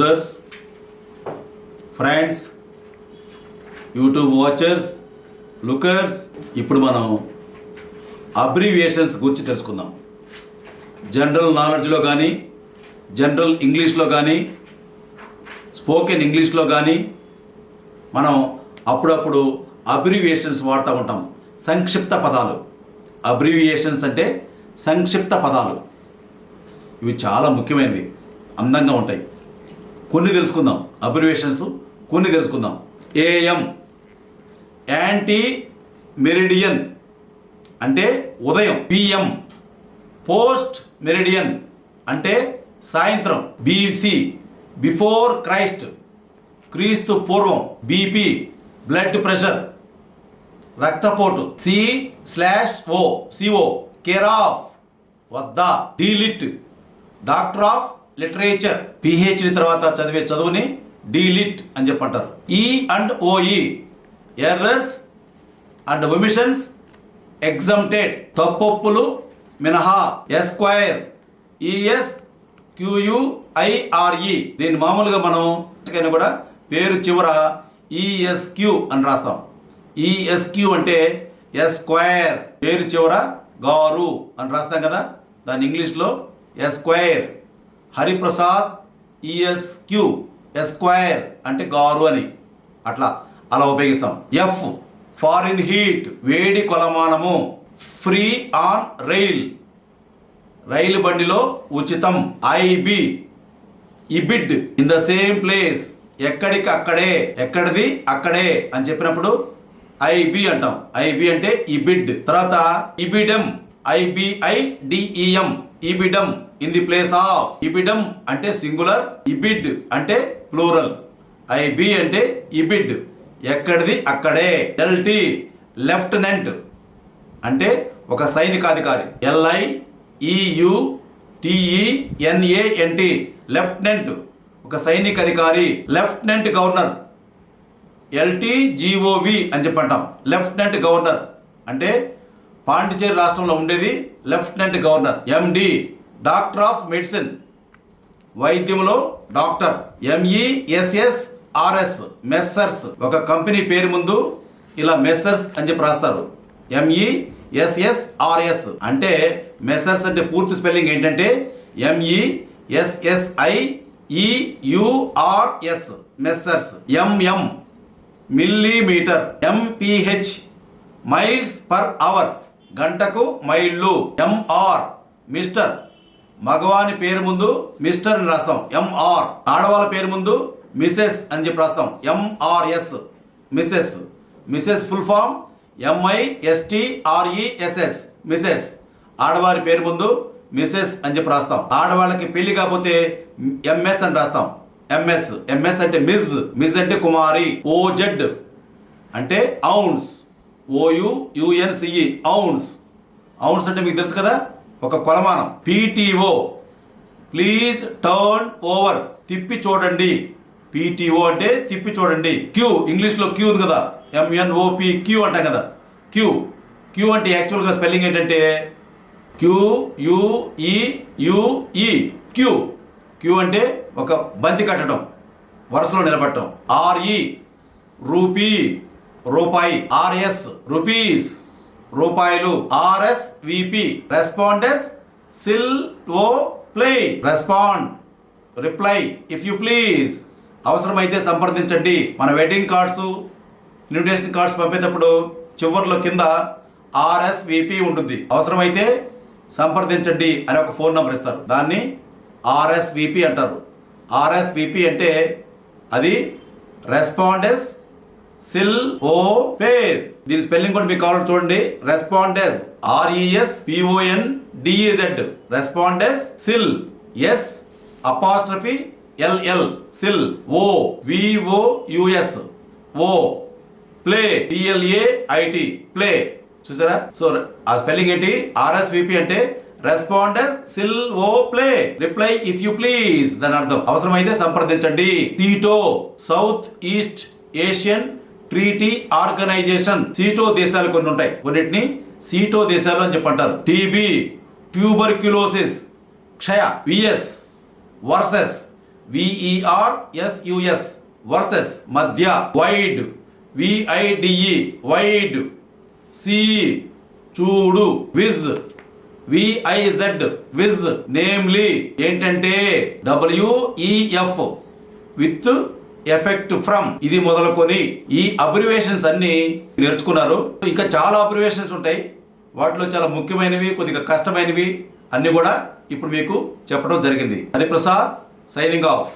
Users friends YouTube watchers lookers ఇప్పుడు మనం abbreviations గురించి తెలుసుకుందాం. జనరల్ నాలెడ్జ్లో కానీ జనరల్ ఇంగ్లీష్లో కానీ స్పోకెన్ ఇంగ్లీష్లో కానీ మనం అప్పుడప్పుడు అబ్రివియేషన్స్ వాడుతూ ఉంటాం. సంక్షిప్త పదాలు. అబ్రివియేషన్స్ అంటే సంక్షిప్త పదాలు. ఇవి చాలా ముఖ్యమైనవి. అందంగా ఉంటాయి. కొన్ని తెలుసుకుందాం. అబ్రివేషన్స్ కొన్ని తెలుసుకుందాం. ఏఎం యాంటీ మెరిడియన్ అంటే ఉదయం. పిఎం పోస్ట్ మెరిడియన్ అంటే సాయంత్రం. బీసీ బిఫోర్ క్రైస్ట్ క్రీస్తు పూర్వం. బీపీ బ్లడ్ ప్రెషర్ రక్తపోటు. C slash O CO care of వద్ద. DLitt doctor of literature PhD తర్వాత చదివే చదువుని డీలిట్ అని చెప్పంటారు. E and OE errors and omissions exempted తప్పొప్పులు మినహా ఎస్క్వైర్ ఈఎస్ క్యూయుఐఆర్ఈ దీన్ని మామూలుగా మనం కూడా పేరు చివర ఈఎస్క్యూ అని రాస్తాం. ఈఎస్క్యూ అంటే ఎస్క్వైర్ పేరు చివర గారు అని రాస్తాం కదా. దాని ఇంగ్లీష్లో ఎస్క్వైర్ హరిప్రసాద్ ఈఎస్క్యూ ఎస్క్వైర్ అంటే గారు అని. అట్లా అలా ఉపయోగిస్తాం. ఎఫ్ ఫారిన్ హీట్ వేడి కొలమానము ఫ్రీ ఆన్ రైల్ రైలు బండిలో ఉచితం. IB ibid in the same place ఎక్కడికి అక్కడే ఎక్కడిది అక్కడే అని చెప్పినప్పుడు ఐబి అంటాం. ఐబి అంటే ఇబిడ్ తర్వాత ibidem IBIDEM ibidem in the place of. Ibidem అంటే సింగులర్ ఇబిడ్ అంటే ప్లూరల్. ఐబి అంటే ఇబిడ్ ఎక్కడిది అక్కడే. ఎల్టి లెఫ్టినెంట్ అంటే ఒక సైనికాధికారి. L I E U T E N A N T lieutenant ఒక సైనిక అధికారి లెఫ్టినెంట్ గవర్నర్. ఎల్టీజీఓవి అని చెప్పంటాం. లెఫ్టినెంట్ గవర్నర్ అంటే పాండిచేరి రాష్ట్రంలో ఉండేది lieutenant governor MD doctor of medicine. వైద్యంలో డాక్టర్ ఎంఈఎస్ఎస్ ఆర్ఎస్ మెస్సర్స్. ఒక కంపెనీ పేరు ముందు ఇలా మెస్సర్స్ అని చెప్పి రాస్తారు. ఎంఈఎస్ఎస్ఆర్ఎస్ అంటే మెస్సర్స్ అంటే పూర్తి స్పెల్లింగ్ ఏంటంటే MESSI EURS messrs. MM millimetre. MPH miles per hour. గంటకు మైళ్ళు. MR mister. మగవాని పేరు ముందు మిస్టర్ అని రాస్తాం. ఎంఆర్ ఆడవాళ్ళ పేరు ముందు మిసెస్ అని చెప్పి రాస్తాం. MRS Mrs Mrs full form. MI STRESS Mrs ఆడవారి పేరు ముందు మిసెస్ అని చెప్పి రాస్తాం. ఆడవాళ్ళకి పెళ్ళి కాకపోతే ఎంఎస్ అని రాస్తాం. ఎంఎస్ ఎంఎస్ అంటే మిజ్ మిజ్ అంటే కుమారి. ఓజెడ్ అంటే ounce. OU UNCE ounce ounce అంటే మీకు తెలుసు కదా? ఒక కొలమానం. పీటీఓ ప్లీజ్ టర్న్ ఓవర్ తిప్పి చూడండి. పీటీఓ అంటే తిప్పి చూడండి. క్యూ ఇంగ్లీష్లో క్యూ ఉంది కదా. ఎంఎన్ఓపి క్యూ అంటాం కదా. క్యూ క్యూ అంటే యాక్చువల్గా స్పెల్లింగ్ ఏంటంటే? Q U E U E queue queue అంటే ఒక బంతి కట్టడం. వరుసలో నిలబడటం. R E rupee. రూపాయి ఆర్ఎస్ రూపీస్. రూపాయలు RS VP. రెస్పాండెస్ silk oh play. Respond. Reply if you please. అవసరమైతే సంప్రదించండి. మన వెడ్డింగ్ కార్డ్స్ ఇన్విటేషన్ కార్డ్స్ పంపేటప్పుడు చివరిలో కింద ఆర్ఎస్విపి ఉంటుంది. అవసరమైతే సంప్రదించండి అని ఒక ఫోన్ నెంబర్ ఇస్తారు. దాన్ని ఆర్ఎస్విపి అంటారు. ఆర్ఎస్విపి అంటే అది రెస్పాండెస్ సిల్ ఓ పేర్ దీని స్పెల్లింగ్ కూడా మీకు కావాలి చూడండి. రెస్పాండెస్ R E S P O N D E Z రెస్పాండెస్ silk. S apostrophe LL s'il. Vous VO US vous. Plait. PLA IT plait. చూసారా? సో ఆ స్పెల్లింగ్ ఏంటి? ఆర్ఎస్విపి అంటే respondez s'il vous plait. Reply if you please దాని అర్థం. అవసరమైతే సంప్రదించండి. SEATO South East Asian treaty organisation SEATO దేశాలు కొన్ని ఉంటాయి. కొన్నిటిని సీటో దేశాలు అని చెప్పంటారు. టీబీ ట్యూబర్క్యులోసిస్ క్షయ VS versus VER SUS versus మధ్య వైడ్ విఐడిఈ వైడ్ సి చూడు viz V I Z viz namely ఏంటంటే W E F with effect from ఇది మొదలుకొని ఈ అబ్రివేషన్స్ అన్ని నేర్చుకున్నారు. ఇంకా చాలా అబ్రివేషన్స్ ఉంటాయి. వాటిలో చాలా ముఖ్యమైనవి కొద్దిగా కష్టమైనవి అన్ని కూడా ఇప్పుడు మీకు చెప్పడం జరిగింది. Hariprasad signing off